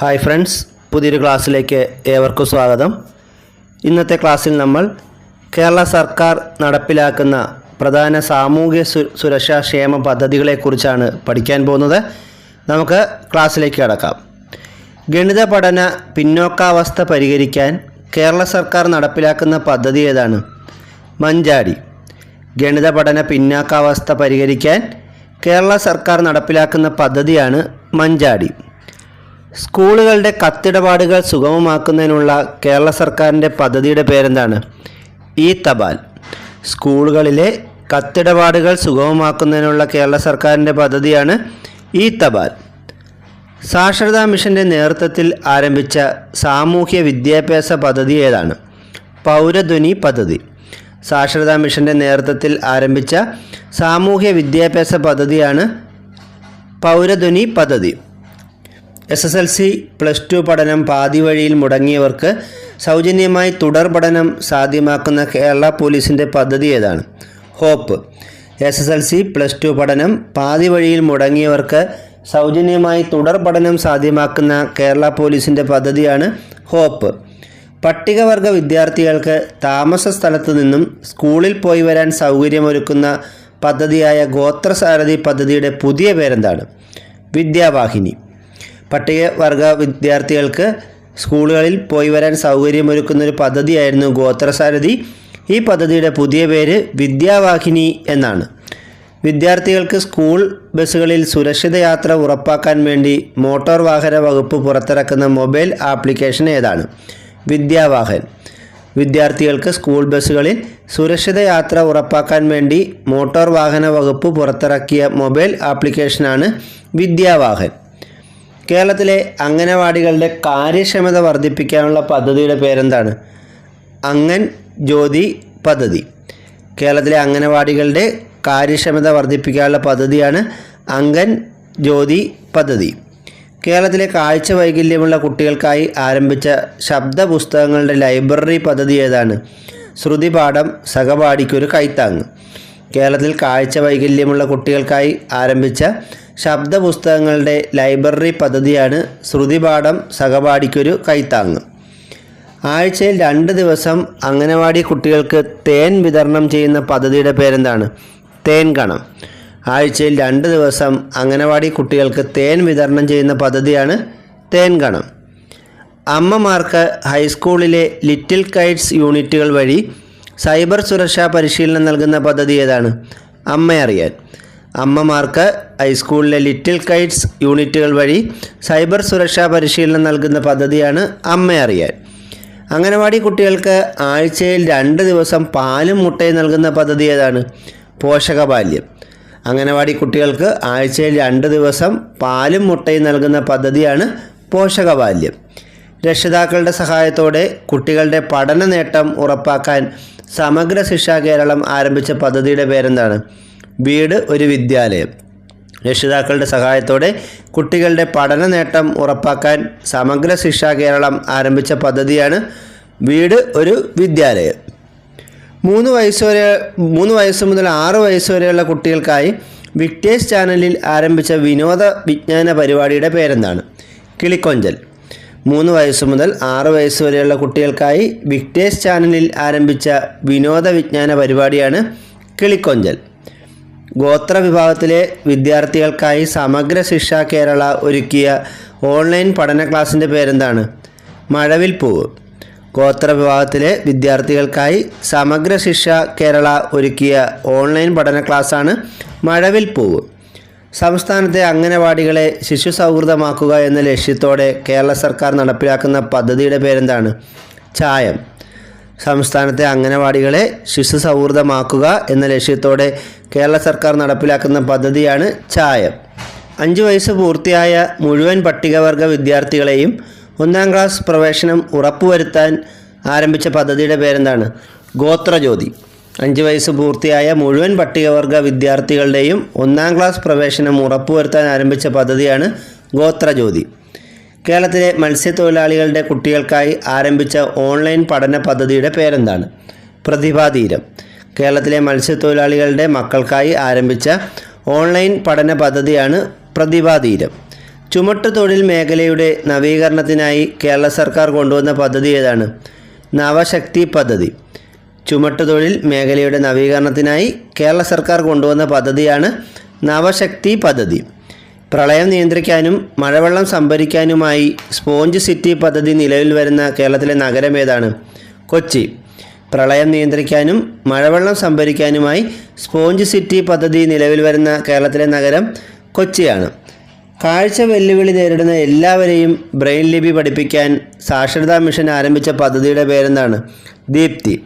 Hi friends പുതിയൊരു ക്ലാസ്സിലേക്ക് ഏവർക്കും സ്വാഗതം. ഇന്നത്തെ ക്ലാസ്സിൽ നമ്മൾ കേരള സർക്കാർ നടപ്പിലാക്കുന്ന പ്രധാന സാമൂഹ്യ സുരക്ഷാ ക്ഷേമ പദ്ധതികളെക്കുറിച്ചാണ് പഠിക്കാൻ പോകുന്നത്. നമുക്ക് ക്ലാസ്സിലേക്ക് കടക്കാം. ഗണിത പഠന പിന്നോക്കാവസ്ഥ പരിഹരിക്കാൻ കേരള സർക്കാർ നടപ്പിലാക്കുന്ന പദ്ധതി ഏതാണ്? മഞ്ചാടി. ഗണിത പഠന പിന്നാക്കാവസ്ഥ പരിഹരിക്കാൻ കേരള സർക്കാർ നടപ്പിലാക്കുന്ന പദ്ധതിയാണ് മഞ്ചാടി. സ്കൂളുകളുടെ കത്തിടപാടുകൾ സുഗമമാക്കുന്നതിനുള്ള കേരള സർക്കാരിന്റെ പദ്ധതിയുടെ പേരെന്താണ്? ഈ തപാൽ. സ്കൂളുകളിലെ കത്തിടപാടുകൾ സുഗമമാക്കുന്നതിനുള്ള കേരള സർക്കാരിന്റെ പദ്ധതിയാണ് ഈ തപാൽ. സാക്ഷരതാ മിഷന്റെ നേതൃത്വത്തിൽ ആരംഭിച്ച സാമൂഹ്യ വിദ്യാഭ്യാസ പദ്ധതി ഏതാണ്? പൗരധ്വനി പദ്ധതി. സാക്ഷരതാ മിഷന്റെ നേതൃത്വത്തിൽ ആരംഭിച്ച സാമൂഹ്യ വിദ്യാഭ്യാസ പദ്ധതിയാണ് പൗരധ്വനി പദ്ധതി. S S L C plus two പഠനം പാതി വഴിയിൽ മുടങ്ങിയവർക്ക് സൗജന്യമായി തുടർ പഠനം സാധ്യമാക്കുന്ന കേരള പോലീസിന്റെ പദ്ധതി ഏതാണ്? Hope. S S L C plus two പഠനം പാതി വഴിയിൽ മുടങ്ങിയവർക്ക് സൗജന്യമായി തുടർ പഠനം സാധ്യമാക്കുന്ന കേരള പോലീസിന്റെ പദ്ധതിയാണ് ഹോപ്പ്. പട്ടികവർഗ വിദ്യാർത്ഥികൾക്ക് താമസ സ്ഥലത്തു നിന്നും സ്കൂളിൽ പോയി വരാൻ സൗകര്യമൊരുക്കുന്ന പദ്ധതിയായ ഗോത്രസാരഥി പദ്ധതിയുടെ പുതിയ പേരെന്താണ്? വിദ്യാവാഹിനി. പട്ടികവർഗ വിദ്യാർത്ഥികൾക്ക് സ്കൂളുകളിൽ പോയി വരാൻ സൗകര്യമൊരുക്കുന്ന ഒരു പദ്ധതിയായിരുന്നു ഗോത്രസാരഥി. ഈ പദ്ധതിയുടെ പുതിയ പേര് വിദ്യാവാഹിനി എന്നാണ്. വിദ്യാർത്ഥികൾക്ക് സ്കൂൾ ബസ്സുകളിൽ സുരക്ഷിത യാത്ര ഉറപ്പാക്കാൻ വേണ്ടി മോട്ടോർ വാഹന വകുപ്പ് പുറത്തിറക്കുന്ന മൊബൈൽ ആപ്ലിക്കേഷൻ ഏതാണ്? വിദ്യാവാഹൻ. വിദ്യാർത്ഥികൾക്ക് സ്കൂൾ ബസ്സുകളിൽ സുരക്ഷിത യാത്ര ഉറപ്പാക്കാൻ വേണ്ടി മോട്ടോർ വാഹന വകുപ്പ് പുറത്തിറക്കിയ മൊബൈൽ ആപ്ലിക്കേഷനാണ് വിദ്യാവാഹൻ. കേരളത്തിലെ അംഗനവാടികളുടെ കാര്യക്ഷമത വർദ്ധിപ്പിക്കാനുള്ള പദ്ധതിയുടെ പേരെന്താണ്? അംഗൻ ജ്യോതി പദ്ധതി. കേരളത്തിലെ അംഗനവാടികളുടെ കാര്യക്ഷമത വർദ്ധിപ്പിക്കാനുള്ള പദ്ധതിയാണ് അംഗൻ ജ്യോതി പദ്ധതി. കേരളത്തിലെ കാഴ്ച വൈകല്യമുള്ള കുട്ടികൾക്കായി ആരംഭിച്ച ശബ്ദ പുസ്തകങ്ങളുടെ ലൈബ്രറി പദ്ധതി ഏതാണ്? ശ്രുതിപാഠം സഹപാഠിക്കൊരു കൈത്താങ്. കേരളത്തിൽ കാഴ്ച വൈകല്യമുള്ള കുട്ടികൾക്കായി ആരംഭിച്ച ശബ്ദ പുസ്തകങ്ങളുടെ ലൈബ്രറി പദ്ധതിയാണ് ശ്രുതിപാഠം സഹപാഠിക്കൊരു കൈത്താങ്ങ് ആഴ്ചയിൽ രണ്ട് ദിവസം അംഗനവാടി കുട്ടികൾക്ക് തേൻ വിതരണം ചെയ്യുന്ന പദ്ധതിയുടെ പേരെന്താണ്? തേൻ കണം. ആഴ്ചയിൽ രണ്ട് ദിവസം അംഗനവാടി കുട്ടികൾക്ക് തേൻ വിതരണം ചെയ്യുന്ന പദ്ധതിയാണ് തേൻ കണം. അമ്മമാർക്ക് ഹൈസ്കൂളിലെ ലിറ്റിൽ കൈറ്റ്സ് യൂണിറ്റുകൾ വഴി സൈബർ സുരക്ഷാ പരിശീലനം നൽകുന്ന പദ്ധതി ഏതാണ്? അമ്മയറിയാൻ. അമ്മമാർക്ക് ഹൈസ്കൂളിലെ ലിറ്റിൽ കൈറ്റ്സ് യൂണിറ്റുകൾ വഴി സൈബർ സുരക്ഷാ പരിശീലനം നൽകുന്ന പദ്ധതിയാണ് അമ്മ അറിയാൻ. അംഗനവാടി കുട്ടികൾക്ക് ആഴ്ചയിൽ രണ്ട് ദിവസം പാലും മുട്ടയും നൽകുന്ന പദ്ധതി ഏതാണ്? പോഷകബാല്യം. അംഗനവാടി കുട്ടികൾക്ക് ആഴ്ചയിൽ രണ്ട് ദിവസം പാലും മുട്ടയും നൽകുന്ന പദ്ധതിയാണ് പോഷകബാല്യം. രക്ഷിതാക്കളുടെ സഹായത്തോടെ കുട്ടികളുടെ പഠന നേട്ടം ഉറപ്പാക്കാൻ സമഗ്ര ശിക്ഷ കേരളം ആരംഭിച്ച പദ്ധതിയുടെ പേരെന്താണ്? വീട് ഒരു വിദ്യാലയം. രക്ഷിതാക്കളുടെ സഹായത്തോടെ കുട്ടികളുടെ പഠന നേട്ടം ഉറപ്പാക്കാൻ സമഗ്ര ശിക്ഷാ കേരളം ആരംഭിച്ച പദ്ധതിയാണ് വീട് ഒരു വിദ്യാലയം. മൂന്ന് വയസ്സ് വരെ മൂന്ന് വയസ്സ് മുതൽ ആറ് വയസ്സ് വരെയുള്ള കുട്ടികൾക്കായി വിക്ടേഴ്സ് ചാനലിൽ ആരംഭിച്ച വിനോദ വിജ്ഞാന പരിപാടിയുടെ പേരെന്താണ്? കിളിക്കൊഞ്ചൽ. മൂന്ന് വയസ്സ് മുതൽ ആറ് വയസ്സ് വരെയുള്ള കുട്ടികൾക്കായി വിക്ടേഴ്സ് ചാനലിൽ ആരംഭിച്ച വിനോദ വിജ്ഞാന പരിപാടിയാണ് കിളിക്കൊഞ്ചൽ. ഗോത്ര വിഭാഗത്തിലെ വിദ്യാർത്ഥികൾക്കായി സമഗ്ര ശിക്ഷ കേരള ഒരുക്കിയ ഓൺലൈൻ പഠന ക്ലാസ്സിന്റെ പേരെന്താണ്? മഴവിൽ പൂവ്. ഗോത്ര വിഭാഗത്തിലെ വിദ്യാർത്ഥികൾക്കായി സമഗ്ര ശിക്ഷ കേരള ഒരുക്കിയ ഓൺലൈൻ പഠന ക്ലാസ്സാണ് മഴവിൽ പൂവ്. സംസ്ഥാനത്തെ അംഗനവാടികളെ ശിശു സൗഹൃദമാക്കുക എന്ന ലക്ഷ്യത്തോടെ കേരള സർക്കാർ നടപ്പിലാക്കുന്ന പദ്ധതിയുടെ പേരെന്താണ്? ചായം. സംസ്ഥാനത്തെ അംഗനവാടികളെ ശിശു സൗഹൃദമാക്കുക എന്ന ലക്ഷ്യത്തോടെ കേരള സർക്കാർ നടപ്പിലാക്കുന്ന പദ്ധതിയാണ് ചായം. അഞ്ച് വയസ്സ് പൂർത്തിയായ മുഴുവൻ പട്ടികവർഗ വിദ്യാർത്ഥികളെയും ഒന്നാം ക്ലാസ് പ്രവേശനം ഉറപ്പുവരുത്താൻ ആരംഭിച്ച പദ്ധതിയുടെ പേരെന്താണ്? ഗോത്രജ്യോതി. അഞ്ച് വയസ്സ് പൂർത്തിയായ മുഴുവൻ പട്ടികവർഗ വിദ്യാർത്ഥികളുടെയും ഒന്നാം ക്ലാസ് പ്രവേശനം ഉറപ്പുവരുത്താൻ ആരംഭിച്ച പദ്ധതിയാണ് ഗോത്രജ്യോതി. കേരളത്തിലെ മത്സ്യത്തൊഴിലാളികളുടെ കുട്ടികൾക്കായി ആരംഭിച്ച ഓൺലൈൻ പഠന പദ്ധതിയുടെ പേരെന്താണ്? പ്രതിഭാതീരം കേരളത്തിലെ മത്സ്യത്തൊഴിലാളികളുടെ മക്കൾക്കായി ആരംഭിച്ച ഓൺലൈൻ പഠന പദ്ധതിയാണ് പ്രതിഭാതീരം. ചുമട്ട് തൊഴിൽ മേഖലയുടെ നവീകരണത്തിനായി കേരള സർക്കാർ കൊണ്ടുവന്ന പദ്ധതി ഏതാണ്? നവശക്തി പദ്ധതി. ചുമട്ട് തൊഴിൽ മേഖലയുടെ നവീകരണത്തിനായി കേരള സർക്കാർ കൊണ്ടുവന്ന പദ്ധതിയാണ് നവശക്തി പദ്ധതി. പ്രളയം നിയന്ത്രിക്കാനും മഴവെള്ളം സംഭരിക്കാനുമായി സ്പോഞ്ച് സിറ്റി പദ്ധതി നിലവിൽ വരുന്ന കേരളത്തിലെ നഗരം ഏതാണ്? കൊച്ചി. പ്രളയം നിയന്ത്രിക്കാനും മഴവെള്ളം സംഭരിക്കാനുമായി സ്പോഞ്ച് സിറ്റി പദ്ധതി നിലവിൽ വരുന്ന കേരളത്തിലെ നഗരം കൊച്ചിയാണ്. കാഴ്ച വെല്ലുവിളി നേരിടുന്ന എല്ലാവരെയും ബ്രെയിൻ ലിപി പഠിപ്പിക്കാൻ സാക്ഷരതാ മിഷൻ ആരംഭിച്ച പദ്ധതിയുടെ പേരെന്താണ്? ദീപ്തി.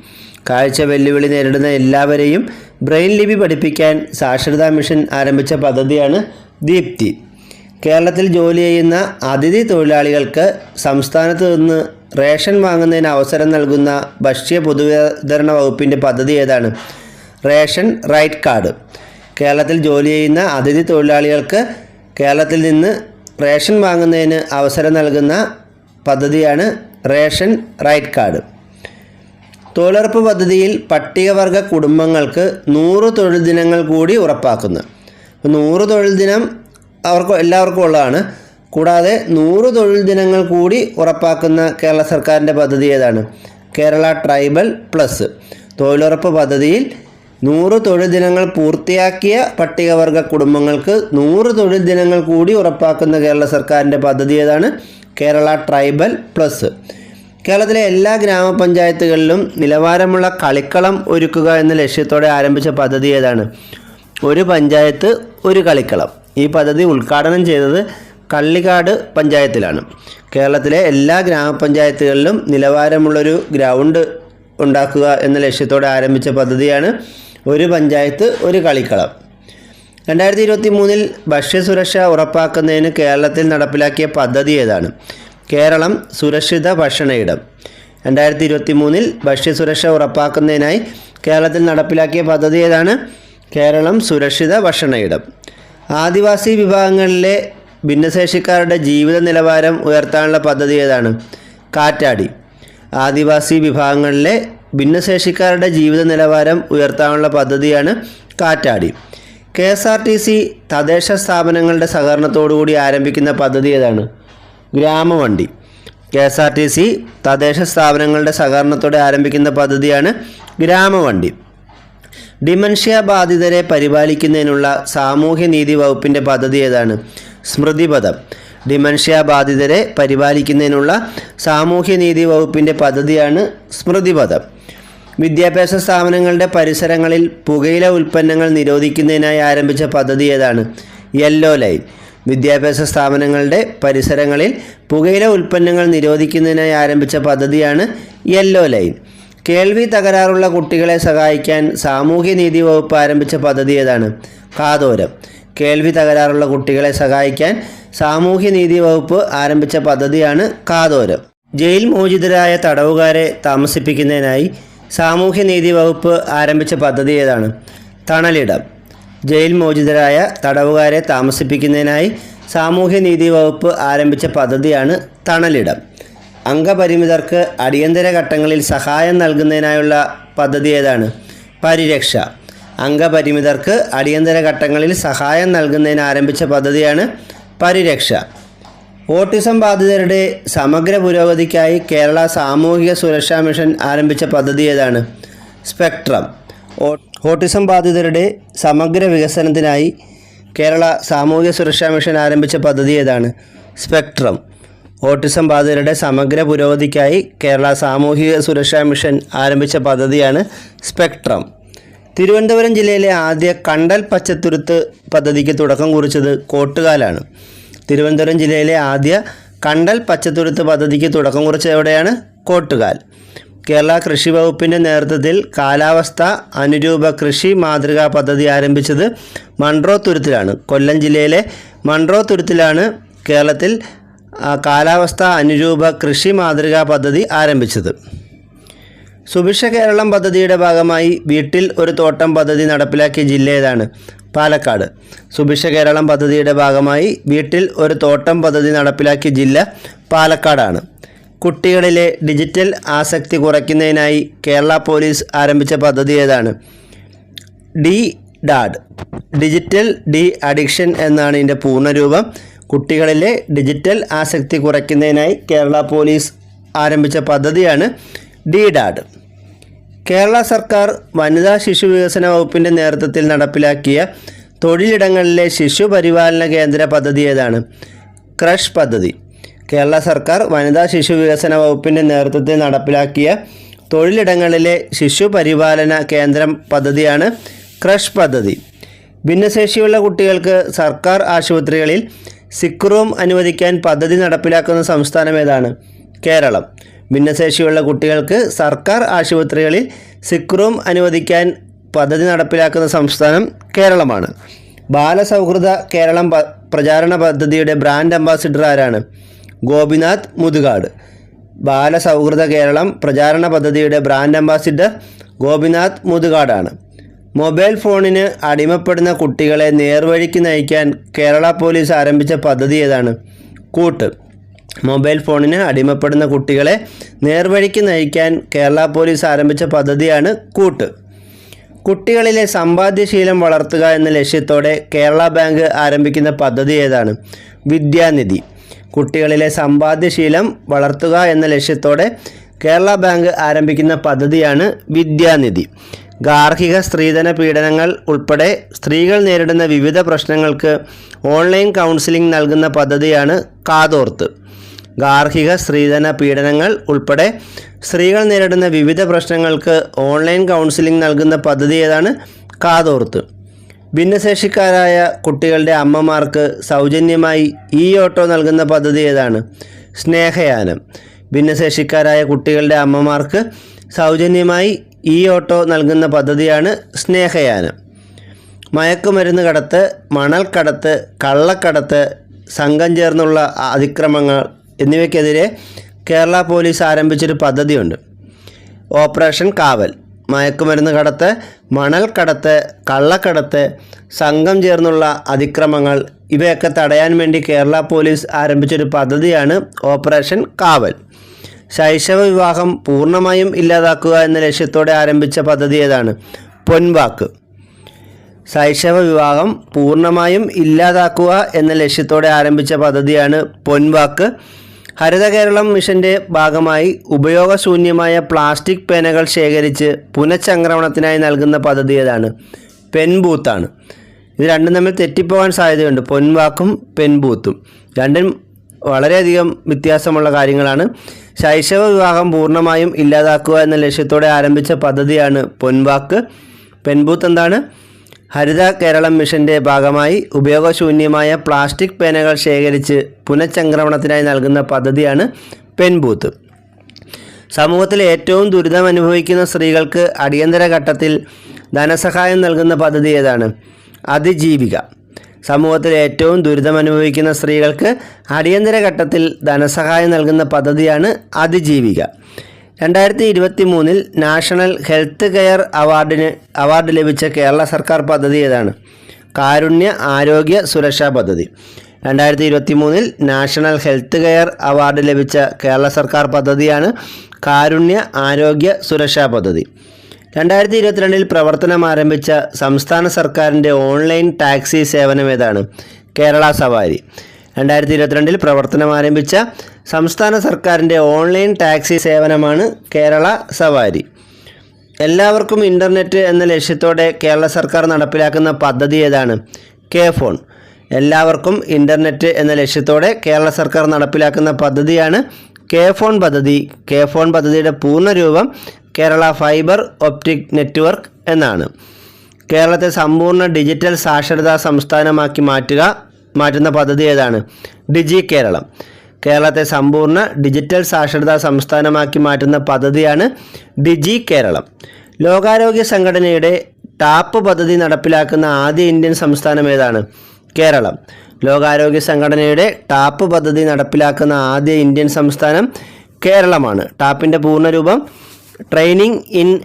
കാഴ്ച വെല്ലുവിളി നേരിടുന്ന എല്ലാവരെയും ബ്രെയിൻ ലിപി പഠിപ്പിക്കാൻ സാക്ഷരതാ മിഷൻ ആരംഭിച്ച പദ്ധതിയാണ് ദീപ്തി. കേരളത്തിൽ ജോലി ചെയ്യുന്ന അതിഥി തൊഴിലാളികൾക്ക് സംസ്ഥാനത്ത് നിന്ന് റേഷൻ വാങ്ങുന്നതിന് അവസരം നൽകുന്ന ഭക്ഷ്യ പൊതുവിതരണ വകുപ്പിന്റെ പദ്ധതി ഏതാണ്? Ration right card. കേരളത്തിൽ ജോലി ചെയ്യുന്ന അതിഥി തൊഴിലാളികൾക്ക് കേരളത്തിൽ നിന്ന് റേഷൻ വാങ്ങുന്നതിന് അവസരം നൽകുന്ന പദ്ധതിയാണ് റേഷൻ റൈറ്റ് കാർഡ്. തൊഴിലുറപ്പ് പദ്ധതിയിൽ പട്ടികവർഗ കുടുംബങ്ങൾക്ക് നൂറ് തൊഴിൽ ദിനങ്ങൾ കൂടി ഉറപ്പാക്കുന്നു. നൂറ് തൊഴിൽ ദിനം അവർക്ക് എല്ലാവർക്കും ഉള്ളതാണ്. കൂടാതെ നൂറ് തൊഴിൽ ദിനങ്ങൾ കൂടി ഉറപ്പാക്കുന്ന കേരള സർക്കാരിന്റെ പദ്ധതി ഏതാണ്? Kerala tribal plus. തൊഴിലുറപ്പ് പദ്ധതിയിൽ നൂറ് തൊഴിൽ ദിനങ്ങൾ പൂർത്തിയാക്കിയ പട്ടികവർഗ കുടുംബങ്ങൾക്ക് നൂറ് തൊഴിൽ ദിനങ്ങൾ കൂടി ഉറപ്പാക്കുന്ന കേരള സർക്കാരിന്റെ പദ്ധതി ഏതാണ്? Kerala tribal plus. കേരളത്തിലെ എല്ലാ ഗ്രാമപഞ്ചായത്തുകളിലും നിലവാരമുള്ള കളിക്കളം ഒരുക്കുക എന്ന ലക്ഷ്യത്തോടെ ആരംഭിച്ച പദ്ധതി ഏതാണ്? ഒരു പഞ്ചായത്ത് ഒരു കളിക്കളം. ഈ പദ്ധതി ഉദ്ഘാടനം ചെയ്തത് കള്ളിക്കാട് പഞ്ചായത്തിലാണ്. കേരളത്തിലെ എല്ലാ ഗ്രാമപഞ്ചായത്തുകളിലും നിലവാരമുള്ളൊരു ഗ്രൗണ്ട് ഉണ്ടാക്കുക എന്ന ലക്ഷ്യത്തോടെ ആരംഭിച്ച പദ്ധതിയാണ് ഒരു പഞ്ചായത്ത് ഒരു കളിക്കളം. രണ്ടായിരത്തി ഇരുപത്തി മൂന്നിൽ ഭക്ഷ്യസുരക്ഷ ഉറപ്പാക്കുന്നതിന് കേരളത്തിൽ നടപ്പിലാക്കിയ പദ്ധതി ഏതാണ്? കേരളം സുരക്ഷിത ഭക്ഷണയിടം രണ്ടായിരത്തി ഇരുപത്തി മൂന്നിൽ ഭക്ഷ്യസുരക്ഷ ഉറപ്പാക്കുന്നതിനായി കേരളത്തിൽ നടപ്പിലാക്കിയ പദ്ധതി ഏതാണ്? കേരളം സുരക്ഷിത ഭക്ഷണയിടം ആദിവാസി വിഭാഗങ്ങളിലെ ഭിന്നശേഷിക്കാരുടെ ജീവിത നിലവാരം ഉയർത്താനുള്ള പദ്ധതി ഏതാണ്? കാറ്റാടി. ആദിവാസി വിഭാഗങ്ങളിലെ ഭിന്നശേഷിക്കാരുടെ ജീവിത നിലവാരം ഉയർത്താനുള്ള പദ്ധതിയാണ് കാറ്റാടി. K S R T C തദ്ദേശ സ്ഥാപനങ്ങളുടെ സഹകരണത്തോടുകൂടി ആരംഭിക്കുന്ന പദ്ധതി ഏതാണ്? Gramavandi. K S R T C തദ്ദേശ സ്ഥാപനങ്ങളുടെ സഹകരണത്തോടെ ആരംഭിക്കുന്ന പദ്ധതിയാണ് ഗ്രാമവണ്ടി. ഡിമൻഷ്യ ബാധിതരെ പരിപാലിക്കുന്നതിനുള്ള സാമൂഹ്യനീതി വകുപ്പിന്റെ പദ്ധതി ഏതാണ്? സ്മൃതിപഥം. ഡിമൻഷ്യ ബാധിതരെ പരിപാലിക്കുന്നതിനുള്ള സാമൂഹ്യനീതി വകുപ്പിന്റെ പദ്ധതിയാണ് സ്മൃതിപഥം. വിദ്യാഭ്യാസ സ്ഥാപനങ്ങളുടെ പരിസരങ്ങളിൽ പുകയില ഉൽപ്പന്നങ്ങൾ നിരോധിക്കുന്നതിനായി ആരംഭിച്ച പദ്ധതി ഏതാണ്? Yellow line. വിദ്യാഭ്യാസ സ്ഥാപനങ്ങളുടെ പരിസരങ്ങളിൽ പുകയില ഉൽപ്പന്നങ്ങൾ നിരോധിക്കുന്നതിനായി ആരംഭിച്ച പദ്ധതിയാണ് യെല്ലോ ലൈൻ. കേൾവി തകരാറുള്ള കുട്ടികളെ സഹായിക്കാൻ സാമൂഹ്യനീതി വകുപ്പ് ആരംഭിച്ച പദ്ധതി ഏതാണ്? കാതോരം. കേൾവി തകരാറുള്ള കുട്ടികളെ സഹായിക്കാൻ സാമൂഹ്യനീതി വകുപ്പ് ആരംഭിച്ച പദ്ധതിയാണ് കാതോരം. ജയിൽ മോചിതരായ തടവുകാരെ താമസിപ്പിക്കുന്നതിനായി സാമൂഹ്യനീതി വകുപ്പ് ആരംഭിച്ച പദ്ധതി ഏതാണ്? തണലിടം. ജയിൽ മോചിതരായ തടവുകാരെ താമസിപ്പിക്കുന്നതിനായി സാമൂഹ്യനീതി വകുപ്പ് ആരംഭിച്ച പദ്ധതിയാണ് തണലിടം. അംഗപരിമിതർക്ക് അടിയന്തര ഘട്ടങ്ങളിൽ സഹായം നൽകുന്നതിനായുള്ള പദ്ധതി ഏതാണ്? പരിരക്ഷ. അംഗപരിമിതർക്ക് അടിയന്തര ഘട്ടങ്ങളിൽ സഹായം നൽകുന്നതിന് ആരംഭിച്ച പദ്ധതിയാണ് പരിരക്ഷ. ഓട്ടിസം ബാധിതരുടെ സമഗ്ര പുരോഗതിക്കായി കേരള സാമൂഹിക സുരക്ഷാ മിഷൻ ആരംഭിച്ച പദ്ധതി ഏതാണ്? സ്പെക്ട്രം. ഓട്ടിസം ബാധിതരുടെ സമഗ്ര വികസനത്തിനായി കേരള സാമൂഹിക സുരക്ഷാ മിഷൻ ആരംഭിച്ച പദ്ധതി ഏതാണ്? സ്പെക്ട്രം. ഓട്ടിസം ബാധിതരുടെ സമഗ്ര പുരോഗതിക്കായി കേരള സാമൂഹിക സുരക്ഷാ മിഷൻ ആരംഭിച്ച പദ്ധതിയാണ് സ്പെക്ട്രം. തിരുവനന്തപുരം ജില്ലയിലെ ആദ്യ കണ്ടൽ പച്ചത്തുരുത്ത് പദ്ധതിക്ക് തുടക്കം കുറിച്ചത് കോട്ടുകാലാണ്. തിരുവനന്തപുരം ജില്ലയിലെ ആദ്യ കണ്ടൽ പച്ചത്തുരുത്ത് പദ്ധതിക്ക് തുടക്കം കുറിച്ചത് എവിടെയാണ്? കോട്ടുകാൽ. കേരള കൃഷി വകുപ്പിന്റെ നേതൃത്വത്തിൽ കാലാവസ്ഥ അനുരൂപ കൃഷി മാതൃകാ പദ്ധതി ആരംഭിച്ചത് മൺട്രോ തുരുത്തിലാണ്. കൊല്ലം ജില്ലയിലെ മൺട്രോ തുരുത്തിലാണ് കേരളത്തിൽ കാലാവസ്ഥ അനുരൂപ കൃഷി മാതൃകാ പദ്ധതി ആരംഭിച്ചത്. സുഭിക്ഷ കേരളം പദ്ധതിയുടെ ഭാഗമായി വീട്ടിൽ ഒരു തോട്ടം പദ്ധതി നടപ്പിലാക്കിയ ജില്ല ഏതാണ്? പാലക്കാട്. സുഭിക്ഷ കേരളം പദ്ധതിയുടെ ഭാഗമായി വീട്ടിൽ ഒരു തോട്ടം പദ്ധതി നടപ്പിലാക്കിയ ജില്ല പാലക്കാടാണ്. കുട്ടികളിലെ ഡിജിറ്റൽ ആസക്തി കുറയ്ക്കുന്നതിനായി കേരള പോലീസ് ആരംഭിച്ച പദ്ധതി ഏതാണ്? D dad. Digital de addiction എന്നാണ് ഇതിന്റെ പൂർണരൂപം. കുട്ടികളിലെ ഡിജിറ്റൽ ആസക്തി കുറയ്ക്കുന്നതിനായി കേരള പോലീസ് ആരംഭിച്ച പദ്ധതിയാണ് ഡി ഡാഡ്. കേരള സർക്കാർ വനിതാ ശിശു വികസന വകുപ്പിന്റെ നേതൃത്വത്തിൽ നടപ്പിലാക്കിയ തൊഴിലിടങ്ങളിലെ ശിശു പരിപാലന കേന്ദ്ര പദ്ധതി ഏതാണ്? ക്രഷ് പദ്ധതി. കേരള സർക്കാർ വനിതാ ശിശു വികസന വകുപ്പിന്റെ നേതൃത്വത്തിൽ നടപ്പിലാക്കിയ തൊഴിലിടങ്ങളിലെ ശിശു പരിപാലന കേന്ദ്രം പദ്ധതിയാണ് ക്രഷ് പദ്ധതി. ഭിന്നശേഷിയുള്ള കുട്ടികൾക്ക് സർക്കാർ ആശുപത്രികളിൽ സിക്ക് അനുവദിക്കാൻ പദ്ധതി നടപ്പിലാക്കുന്ന സംസ്ഥാനം ഏതാണ്? കേരളം. ഭിന്നശേഷിയുള്ള കുട്ടികൾക്ക് സർക്കാർ ആശുപത്രികളിൽ സിക്ക് റൂം അനുവദിക്കാൻ പദ്ധതി നടപ്പിലാക്കുന്ന സംസ്ഥാനം കേരളമാണ്. ബാലസൗഹൃദ കേരളം പ്രചാരണ പദ്ധതിയുടെ ബ്രാൻഡ് അംബാസിഡർ ആരാണ്? ഗോപിനാഥ് മുതുകാട്. ബാലസൗഹൃദ കേരളം പ്രചാരണ പദ്ധതിയുടെ ബ്രാൻഡ് അംബാസിഡർ ഗോപിനാഥ് മുതുകാടാണ്. മൊബൈൽ ഫോണിന് അടിമപ്പെടുന്ന കുട്ടികളെ നേർവഴിക്ക് നയിക്കാൻ കേരള പോലീസ് ആരംഭിച്ച പദ്ധതി ഏതാണ്? കൂട്ട്. മൊബൈൽ ഫോണിന് അടിമപ്പെടുന്ന കുട്ടികളെ നേർവഴിക്ക് നയിക്കാൻ കേരള പോലീസ് ആരംഭിച്ച പദ്ധതിയാണ് കൂട്ട്. കുട്ടികളിലെ സമ്പാദ്യശീലം വളർത്തുക എന്ന ലക്ഷ്യത്തോടെ കേരള ബാങ്ക് ആരംഭിക്കുന്ന പദ്ധതി ഏതാണ്? വിദ്യാനിധി. കുട്ടികളിലെ സമ്പാദ്യശീലം വളർത്തുക എന്ന ലക്ഷ്യത്തോടെ കേരള ബാങ്ക് ആരംഭിക്കുന്ന പദ്ധതിയാണ് വിദ്യാനിധി. ഗാർഹിക സ്ത്രീധന പീഡനങ്ങൾ ഉൾപ്പെടെ സ്ത്രീകൾ നേരിടുന്ന വിവിധ പ്രശ്നങ്ങൾക്ക് ഓൺലൈൻ കൗൺസിലിംഗ് നൽകുന്ന പദ്ധതിയാണ് കാതോർത്ത്. ഗാർഹിക സ്ത്രീധന പീഡനങ്ങൾ ഉൾപ്പെടെ സ്ത്രീകൾ നേരിടുന്ന വിവിധ പ്രശ്നങ്ങൾക്ക് ഓൺലൈൻ കൗൺസിലിംഗ് നൽകുന്ന പദ്ധതി ഏതാണ്? കാതോർത്ത്. ഭിന്നശേഷിക്കാരായ കുട്ടികളുടെ അമ്മമാർക്ക് സൗജന്യമായി ഇ ഓട്ടോ നൽകുന്ന പദ്ധതി ഏതാണ്? സ്നേഹയാനം. ഭിന്നശേഷിക്കാരായ കുട്ടികളുടെ അമ്മമാർക്ക് സൗജന്യമായി ഇ ഓട്ടോ നൽകുന്ന പദ്ധതിയാണ് സ്നേഹയാനം. മയക്കുമരുന്ന് കടത്ത് മണൽക്കടത്ത് കടത്ത് കള്ളക്കടത്ത് സംഘം ചേർന്നുള്ള അതിക്രമങ്ങൾ എന്നിവയ്ക്കെതിരെ കേരള പോലീസ് ആരംഭിച്ചൊരു പദ്ധതിയുണ്ട്. ഓപ്പറേഷൻ കാവൽ. മയക്കുമരുന്ന് കടത്ത് മണൽ കടത്ത് കള്ളക്കടത്ത് സംഘം ചേർന്നുള്ള അതിക്രമങ്ങൾ ഇവയൊക്കെ തടയാൻ വേണ്ടി കേരള പോലീസ് ആരംഭിച്ചൊരു പദ്ധതിയാണ് ഓപ്പറേഷൻ കാവൽ. ശൈശവ വിവാഹം പൂർണമായും ഇല്ലാതാക്കുക എന്ന ലക്ഷ്യത്തോടെ ആരംഭിച്ച പദ്ധതി ഏതാണ്? പൊൻവാക്ക്. ശൈശവ വിവാഹം പൂർണമായും ഇല്ലാതാക്കുക എന്ന ലക്ഷ്യത്തോടെ ആരംഭിച്ച പദ്ധതിയാണ് പൊൻവാക്ക്. ഹരിത കേരളം മിഷന്റെ ഭാഗമായി ഉപയോഗശൂന്യമായ പ്ലാസ്റ്റിക് പേനകൾ ശേഖരിച്ച് പുനഃചംക്രമണത്തിനായി നൽകുന്ന പദ്ധതി ഏതാണ്? പെൻബൂത്താണ്. ഇത് രണ്ടും തമ്മിൽ തെറ്റിപ്പോകാൻ സാധ്യതയുണ്ട്. പൊൻവാക്കും പെൻബൂത്തും. രണ്ടും വളരെയധികം വ്യത്യാസമുള്ള കാര്യങ്ങളാണ്. ശൈശവ വിവാഹം പൂർണമായും ഇല്ലാതാക്കുക എന്ന ലക്ഷ്യത്തോടെ ആരംഭിച്ച പദ്ധതിയാണ് പൊൻവാക്ക്. പെൻബൂത്ത് എന്താണ്? ഹരിത കേരളം മിഷന്റെ ഭാഗമായി ഉപയോഗശൂന്യമായ പ്ലാസ്റ്റിക് പേനകൾ ശേഖരിച്ച് പുനഃചംക്രമണത്തിനായി നൽകുന്ന പദ്ധതിയാണ് പെൻബൂത്ത്. സമൂഹത്തിൽ ഏറ്റവും ദുരിതം അനുഭവിക്കുന്ന സ്ത്രീകൾക്ക് അടിയന്തര ഘട്ടത്തിൽ ധനസഹായം നൽകുന്ന പദ്ധതി ഏതാണ്? അതിജീവിക. സമൂഹത്തിൽ ഏറ്റവും ദുരിതം അനുഭവിക്കുന്ന സ്ത്രീകൾക്ക് അടിയന്തര ഘട്ടത്തിൽ ധനസഹായം നൽകുന്ന പദ്ധതിയാണ് അതിജീവിക. രണ്ടായിരത്തി ഇരുപത്തി മൂന്നിൽ നാഷണൽ ഹെൽത്ത് കെയർ അവാർഡിന് അവാർഡ് ലഭിച്ച കേരള സർക്കാർ പദ്ധതി ഏതാണ്? കാരുണ്യ ആരോഗ്യ സുരക്ഷാ പദ്ധതി. രണ്ടായിരത്തി ഇരുപത്തി മൂന്നിൽ നാഷണൽ ഹെൽത്ത് കെയർ അവാർഡ് ലഭിച്ച കേരള സർക്കാർ പദ്ധതിയാണ് കാരുണ്യ ആരോഗ്യ സുരക്ഷാ പദ്ധതി. രണ്ടായിരത്തി ഇരുപത്തിരണ്ടിൽ പ്രവർത്തനം ആരംഭിച്ച സംസ്ഥാന സർക്കാരിന്റെ ഓൺലൈൻ ടാക്സി സേവനം ഏതാണ്? കേരള സവാരി. രണ്ടായിരത്തി ഇരുപത്തിരണ്ടിൽ പ്രവർത്തനം ആരംഭിച്ച സംസ്ഥാന സർക്കാരിന്റെ ഓൺലൈൻ ടാക്സി സേവനമാണ് കേരള സവാരി. എല്ലാവർക്കും ഇന്റർനെറ്റ് എന്ന ലക്ഷ്യത്തോടെ കേരള സർക്കാർ നടപ്പിലാക്കുന്ന പദ്ധതി ഏതാണ്? K phone. എല്ലാവർക്കും ഇന്റർനെറ്റ് എന്ന ലക്ഷ്യത്തോടെ കേരള സർക്കാർ നടപ്പിലാക്കുന്ന പദ്ധതിയാണ് കെ ഫോൺ പദ്ധതി. കെ ഫോൺ പദ്ധതിയുടെ പൂർണരൂപം കേരള ഫൈബർ ഒപ്റ്റിക് നെറ്റ്വർക്ക് എന്നാണ്. കേരളത്തെ സമ്പൂർണ ഡിജിറ്റൽ സാക്ഷരതാ സംസ്ഥാനമാക്കി മാറ്റുക മാറ്റുന്ന പദ്ധതി ഏതാണ്? ഡിജി കേരളം. കേരളത്തെ സമ്പൂർണ ഡിജിറ്റൽ സാക്ഷരതാ സംസ്ഥാനമാക്കി മാറ്റുന്ന പദ്ധതിയാണ് ഡിജി കേരളം. ലോകാരോഗ്യ സംഘടനയുടെ ടാപ്പ് പദ്ധതി നടപ്പിലാക്കുന്ന ആദ്യ ഇന്ത്യൻ സംസ്ഥാനം ഏതാണ്? കേരളം. ലോകാരോഗ്യ സംഘടനയുടെ ടാപ്പ് പദ്ധതി നടപ്പിലാക്കുന്ന ആദ്യ ഇന്ത്യൻ സംസ്ഥാനം കേരളമാണ്. ടാപ്പിന്റെ പൂർണരൂപം ട്രെയിനിങ് ഇൻ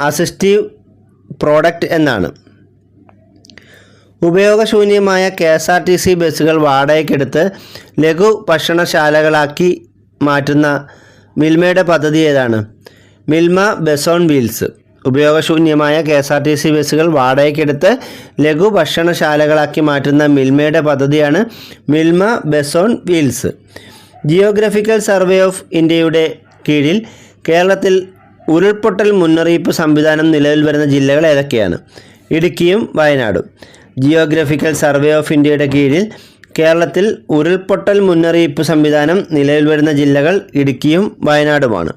അസിസ്റ്റീവ് പ്രോഡക്റ്റ് എന്നാണ്. ഉപയോഗശൂന്യമായ K S R T C ബസ്സുകൾ വാടകയ്ക്കെടുത്ത് ലഘു ഭക്ഷണശാലകളാക്കി മാറ്റുന്ന മിൽമയുടെ പദ്ധതി ഏതാണ്? മിൽമ ബസ് ഓൺ വീൽസ് ഉപയോഗശൂന്യമായ K S R T C ബസ്സുകൾ വാടകയ്ക്കെടുത്ത് ലഘു ഭക്ഷണശാലകളാക്കി മാറ്റുന്ന മിൽമയുടെ പദ്ധതിയാണ് Milma bus on wheels geographical survey of ഇന്ത്യയുടെ കീഴിൽ കേരളത്തിൽ ഉരുൾപൊട്ടൽ മുന്നറിയിപ്പ് സംവിധാനം നിലവിൽ വരുന്ന ജില്ലകൾ ഏതൊക്കെയാണ്? ഇടുക്കിയും വയനാടും. ജിയോഗ്രഫിക്കൽ സർവേ ഓഫ് ഇന്ത്യയുടെ കീഴിൽ കേരളത്തിൽ ഉരുൾപൊട്ടൽ മുന്നറിയിപ്പ് സംവിധാനം നിലവിൽ വരുന്ന ജില്ലകൾ ഇടുക്കിയും വയനാടുമാണ്.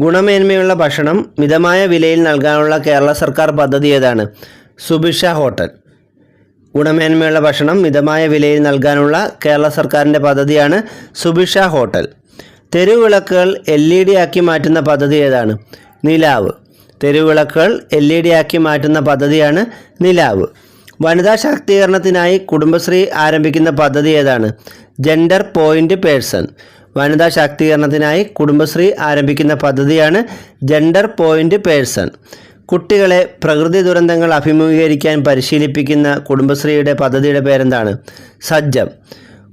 ഗുണമേന്മയുള്ള ഭക്ഷണം മിതമായ വിലയിൽ നൽകാനുള്ള കേരള സർക്കാർ പദ്ധതി ഏതാണ്? സുഭിക്ഷ ഹോട്ടൽ. ഗുണമേന്മയുള്ള ഭക്ഷണം മിതമായ വിലയിൽ നൽകാനുള്ള കേരള സർക്കാരിന്റെ പദ്ധതിയാണ് സുഭിക്ഷ ഹോട്ടൽ. തെരുവിളക്കുകൾ എൽ ഇ ഡി ആക്കി മാറ്റുന്ന പദ്ധതി ഏതാണ്? നിലാവ്. തെരുവിളക്കുകൾ എൽ ഇ ഡി ആക്കി മാറ്റുന്ന പദ്ധതിയാണ് നിലാവ്. വനിതാ ശാക്തീകരണത്തിനായി കുടുംബശ്രീ ആരംഭിക്കുന്ന പദ്ധതി ഏതാണ്? ജെൻഡർ പോയിന്റ് പേഴ്സൺ വനിതാ ശാക്തീകരണത്തിനായി കുടുംബശ്രീ ആരംഭിക്കുന്ന പദ്ധതിയാണ് ജെൻഡർ പോയിന്റ് പേഴ്സൺ കുട്ടികളെ പ്രകൃതി ദുരന്തങ്ങൾ അഭിമുഖീകരിക്കാൻ പരിശീലിപ്പിക്കുന്ന കുടുംബശ്രീയുടെ പദ്ധതിയുടെ പേരെന്താണ്? സജ്ജം.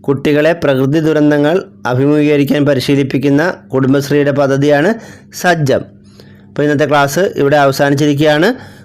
കുട്ടികളെ പ്രകൃതി ദുരന്തങ്ങൾ അഭിമുഖീകരിക്കാൻ പരിശീലിപ്പിക്കുന്ന കുടുംബശ്രീയുടെ പദ്ധതിയാണ് സജ്ജം. അപ്പോൾ ഇന്നത്തെ ക്ലാസ് ഇവിടെ അവസാനിച്ചിരിക്കുകയാണ്.